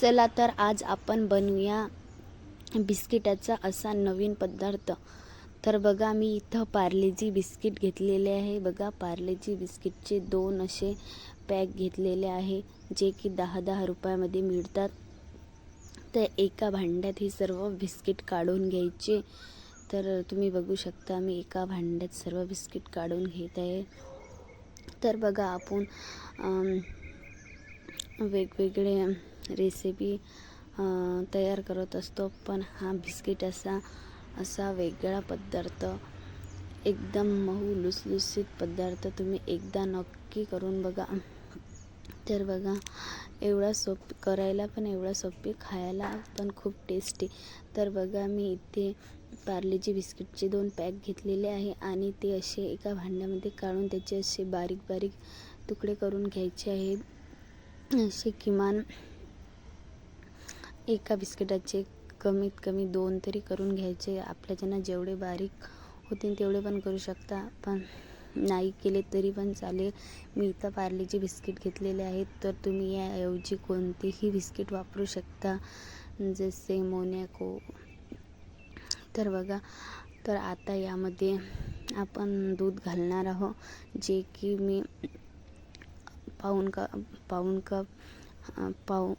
चला तर आज आपण बनवूया बिस्किटाचा असा नवीन पदार्थ. तर बघा मी इथं पार्लेजी बिस्किट घेतलेले आहे. बघा पार्लेजी बिस्किटचे दोन असे पॅक घेतलेले आहे जे की दहा दहा रुपयामध्ये मिळतात. तर एका भांड्यात हे सर्व बिस्किट काढून घ्यायचे. तर तुम्ही बघू शकता मी एका भांड्यात सर्व बिस्किट काढून घेत आहे. तर बघा आपण वेगवेगळे रेसिपी तयार करत असतो. पण हा बिस्किट असा असा वेगळा पदार्थ एकदम मऊ लुसलुसीत पदार्थ तुम्ही एकदा नक्की करून बघा. तर बघा एवढा सोपी करायला पण एवढा सोपी खायला पण खूप टेस्टी तर बघा मी इथे पार्लेजी बिस्किटचे दोन पॅक घेतलेले आहे आणि ते असे एका भांड्यामध्ये काढून त्याचे असे बारीक बारीक तुकडे करून घ्यायचे आहेत. असे किमान एका बिस्किटाचे कमीत कमी दोन तरी करून घ्यायचे. आपल्याच्यानं जेवढे बारीक होतील तेवढे पण करू शकता. पण नाही केले तरी पण चालेल. मी इथं पार्लेचे बिस्किट घेतलेले आहेत. तर तुम्ही याऐवजी कोणतेही बिस्किट वापरू शकता. जसे मोनॅको. तर बघा. तर आता यामध्ये आपण दूध घालणार आहोत. जे की मी पाऊन कप पाऊन कप पाऊ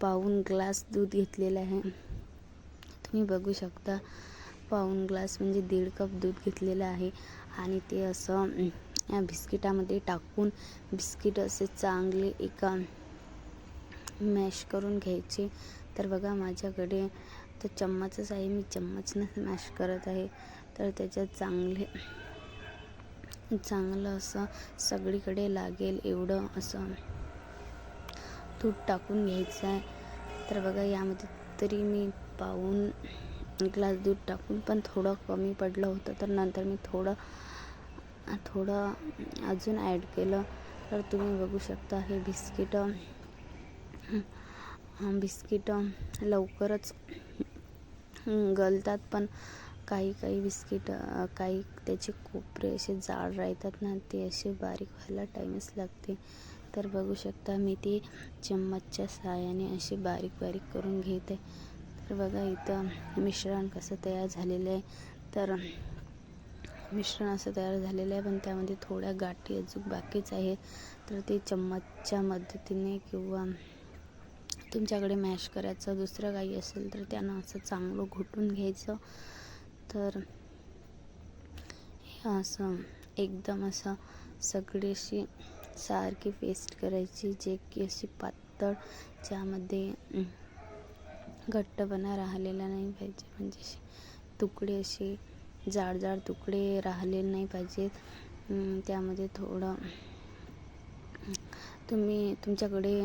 पाऊन ग्लास दूध घेतलेलं आहे. तुम्ही बघू शकता पाऊन ग्लास म्हणजे दीड कप दूध घेतलेलं आहे आणि ते असं या बिस्किटामध्ये टाकून बिस्किट असे चांगले एका मॅश करून घ्यायचे. तर बघा माझ्याकडे तर चम्मचच आहे मी चम्मचनं मॅश करत आहे. तर त्याच्यात चांगले चांगलं असं सगळीकडे लागेल एवढं असं दूध टाकून घ्यायचं आहे. तर बघा यामध्ये तरी मी पाहून ग्लास दूध टाकून पण थोडं कमी पडलं होतं. तर नंतर मी थोडं थोडं अजून ॲड केलं. तर तुम्ही बघू शकता हे बिस्किट बिस्किट लवकरच गलतात. पण काही काही बिस्किट काही त्याचे कोपरे असे जाड राहतात ना ते असे बारीक व्हायला टाईमच लागते. तर बघू शकता मी ती चम्मचच्या सहाय्याने अशी बारीक बारीक करून घेत. आहे तर बघा इथं मिश्रण कसं तयार झालेलं आहे. तर मिश्रण असं तयार झालेलं आहे पण त्यामध्ये थोड्या गाठी अजून बाकीच आहेत. तर ते चम्मचच्या मदतीने किंवा तुमच्याकडे मॅश करायचं दुसरं काही असेल तर त्यानं असं चांगलं घोटून घ्यायचं. तर हे असं एकदम असं सगळीशी सारखी पेस्ट करायची जे की अशी पातळ ज्यामध्ये घट्टपणा राहिलेला नाही पाहिजे. म्हणजे असे तुकडे असे जाड जाड तुकडे राहिलेले नाही पाहिजेत. त्यामध्ये थोडं तुम्ही तुमच्याकडे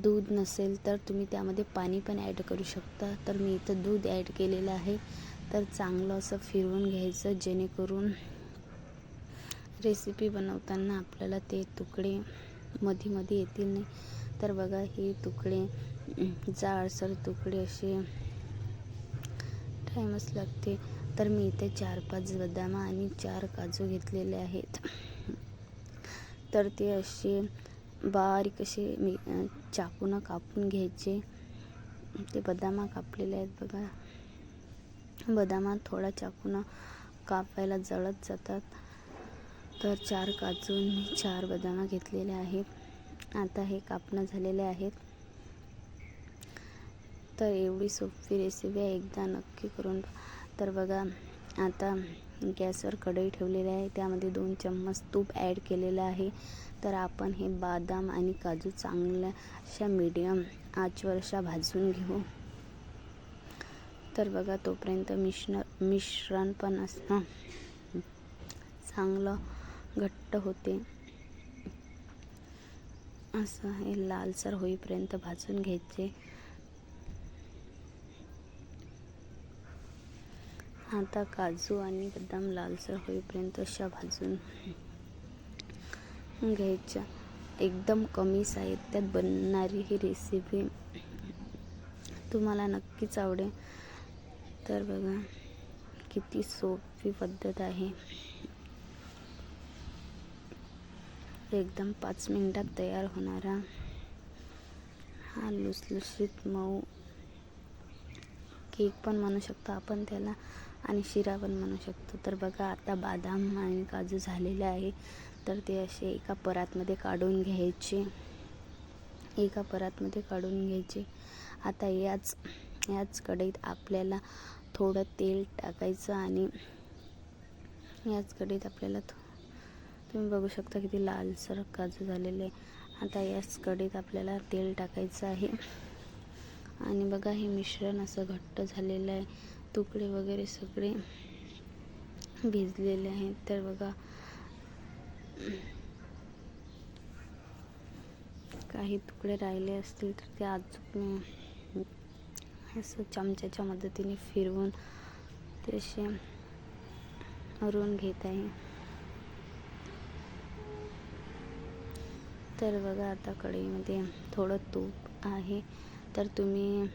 दूध नसेल तर तुम्ही त्यामध्ये पाणी पण ॲड करू शकता. तर मी इथं दूध ॲड केलेलं आहे. तर चांगलं असं फिरवून घ्यायचं जेणेकरून रेसिपी बनवताना आपल्याला ते तुकडे मध्ये मध्ये येतील नाही. तर बघा हे तुकडे जाडसर तुकडे असे टाईमच लागते. तर मी इथे चार पाच बदाम आणि चार काजू घेतलेले आहेत. तर ते असे बारीक असे मी चाकूनं कापून घ्यायचे. ते बदामा कापलेले आहेत बघा. बदामात थोडा चाकूनं कापायला जळत जातात. तर चार काजू मी चार बदामा घेतलेले आहेत. आता हे कापणं झालेले आहेत. तर एवढी सोपी रेसिपी आहे एकदा नक्की करून तर बघा आता गॅसवर कढई ठेवलेली आहे. त्यामध्ये दोन चम्मच तूप ॲड केलेलं आहे. तर आपण हे बदाम आणि काजू चांगल्या अशा मीडियम आचवर अशा भाजून घेऊ. तर बघा तोपर्यंत मिश्र मिश्रण पण असणं चांगलं घट्ट होते. असं हे लालसर होईपर्यंत भाजून घ्यायचे. आता काजू आणि बदाम लालसर होईपर्यंत अशा भाजून घ्यायच्या. एकदम कमी साहित्यात बनणारी ही रेसिपी तुम्हाला नक्कीच आवडेल. तर बघा किती सोपी पद्धत आहे. एकदम पाच मिनटात तयार होणारा हा लुसलुशीत मऊ केक पण म्हणू शकतो आपण त्याला आणि शिरा पण म्हणू शकतो. तर बघा आता बदाम आणि काजू झालेले आहे. तर ते असे एका परातमध्ये काढून घ्यायचे. एका परातमध्ये काढून घ्यायचे. आता याच याच कढईत आपल्याला थोडं तेल टाकायचं आणि याच कढईत आपल्याला थो तुम्ही बघू शकता किती लालसर काजू झालेले आहे. आता याच कडीत आपल्याला तेल टाकायचं आहे. आणि बघा हे मिश्रण असं घट्ट झालेलं आहे. तुकडे वगैरे सगळे भिजलेले आहेत. तर बघा काही तुकडे राहिले असतील तर ते अजून असं चमच्याच्या मदतीने फिरवून ते असे रून घेत आहे. तर बघा आता कढईमध्ये थोडं तूप आहे. तर तुम्ही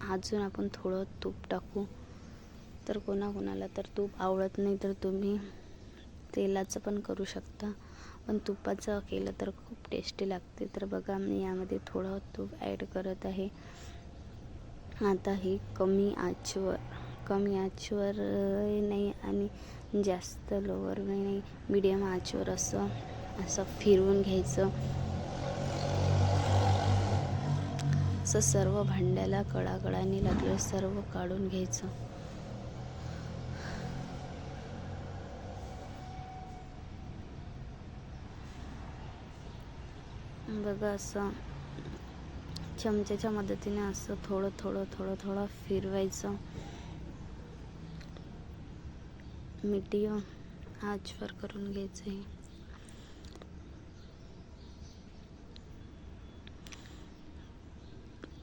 अजून आपण थोडं तूप टाकू. तर कोणाकोणाला तर तूप आवडत नाही तर तुम्ही तेलाचं पण करू शकता. पण तुपाचं केलं तर खूप टेस्टी लागते. तर बघा मी यामध्ये थोडं तूप ॲड करत आहे. आता हे कमी आचवर कमी आचवर नाही आणि जास्त लोवर नाही मीडियम आचवर असं असं फिरवून घ्यायचं. असं सर्व भांड्याला कडाकडाने लागलं सर्व काढून घ्यायचं. बघा असं चमच्याच्या मदतीने असं थोडं थोडं थोडं थोडं फिरवायचं. मीडियम आचवर करून घ्यायचं आहे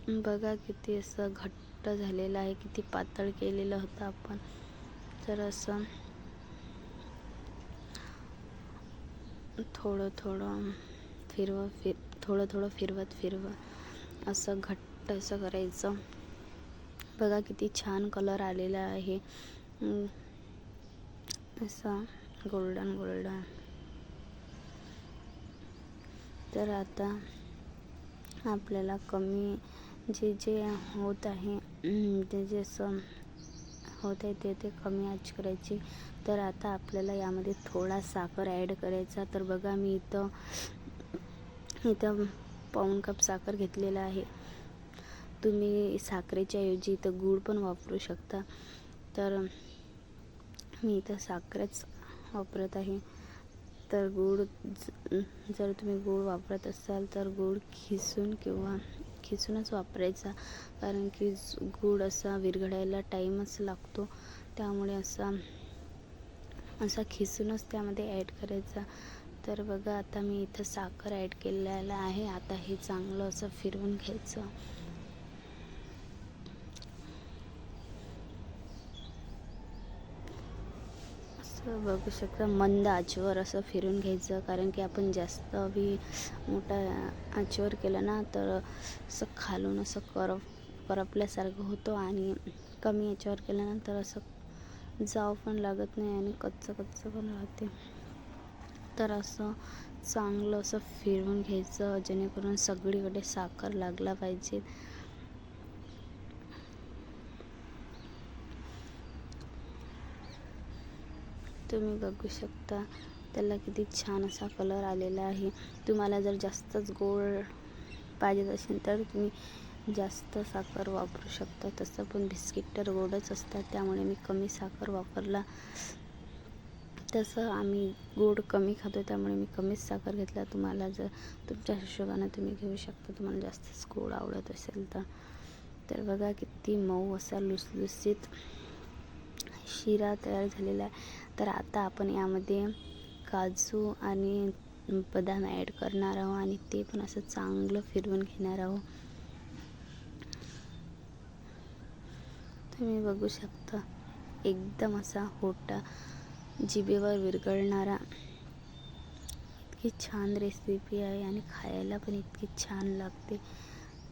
बघा किती असं घट्ट झालेलं आहे किती पातळ केलेलं होतं आपण. तर असं थोडं थोडं फिरव फिर थोडं थोडं फिरवत फिरवत असं घट्ट असं करायचं. बघा किती छान कलर आलेला आहे. असं गोल्डन गोल्डन तर आता आपल्याला कमी जे जे होत आहे ते जे असं होत आहे ते ते कमी आच करायची. तर आता आपल्याला यामध्ये थोडा साखर ॲड करायचा. तर बघा मी इथं इथं पाऊण कप साखर घेतलेला आहे. तुम्ही साखरेच्या ऐवजी इथं गूळ पण वापरू शकता. तर मी इथं साखरच वापरत आहे. तर गूळ जर तुम्ही गूळ वापरत असाल तर गूळ खिसून किंवा खिसूनच वापरायचा. कारण की गूळ असा विरघळायला टाईमच लागतो. त्यामुळे असा असा खिसूनच त्यामध्ये ॲड करायचा. तर बघा आता मी इथं साखर ॲड केलेलं आहे. आता हे चांगलं असं फिरवून घ्यायचं. असं बघू शकता मंद आचेवर असं फिरून घ्यायचं. कारण की आपण जास्त बी मोठा आचेवर केलं ना तर असं खालून असं करप करपल्यासारखं होतो. आणि कमी याच्यावर केल्यानंतर असं जाव पण लागत नाही आणि कच्चं कच्चं पण राहते. तर असं चांगलं असं फिरवून घ्यायचं जेणेकरून सगळीकडे साखर लागला पाहिजे. तुम्ही बघू शकता. त्याला किती छान असा कलर आलेला आहे. तुम्हाला जर जास्तच गोड पाहिजे असेल तर तुम्ही जास्त साखर वापरू शकता. तसं पण बिस्किट तर गोडच असतात. त्यामुळे मी कमी साखर वापरला. तसं आम्ही गोड कमी खातो. त्यामुळे मी कमीच साखर घेतला. तुम्हाला जर तुमच्या हिशोबानं तुम्ही घेऊ शकता. तुम्हाला जास्तच गोड आवडत असेल तर. तर बघा किती मऊ असा लुसलुसीत शिरा तयार झालेला आहे. तर आता आपण यामध्ये काजू आणि बदाम ॲड करणार आहोत आणि ते पण असं चांगलं फिरवून घेणार आहोत. तुम्ही बघू शकता एकदम असा होटा जिभेवर विरघळणारा. इतकी छान रेसिपी आहे आणि खायला पण इतकी छान लागते.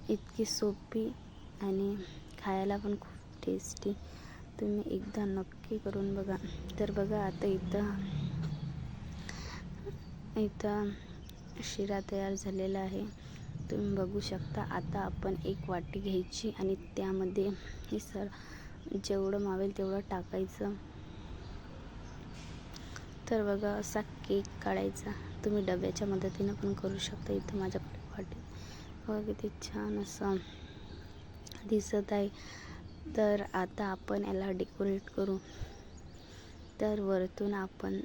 इतकी सोपी आणि खायला पण खूप टेस्टी तुम्ही एकदा नक्की करून बघा. तर बघा आता इथं इथं शिरा तयार झालेला आहे. तुम्ही बघू शकता आता आपण एक वाटी घ्यायची आणि त्यामध्ये हे सर जेवढं मावेल तेवढं टाकायचं. तर बघा असा केक काढायचा. तुम्ही डब्याच्या मदतीनं पण करू शकता. इथं माझ्याकडे वाटी. बघा किती छान असं दिसत आहे. तर आता आपण याला डेकोरेट करू. तर वरतून आपण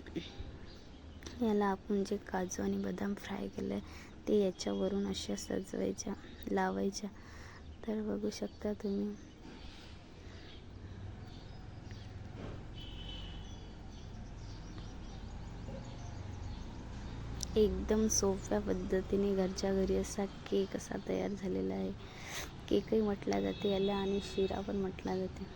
याला आपण जे काजू आणि बदाम फ्राय केलं आहे ते याच्यावरून अशा सजवायच्या लावायच्या. तर बघू शकता तुम्ही. एकदम सोप्या पद्धतीने घरच्या घरी असा केक असा तयार झालेला आहे. केकही म्हटला जाते याला आणि शिरा पण म्हटला जाते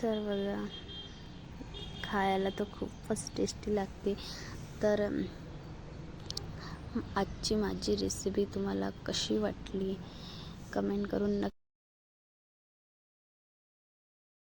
तर बघा खायला तर खूपच टेस्टी लागते. तर आजची माझी रेसिपी तुम्हाला कशी वाटली? कमेंट करून नक्की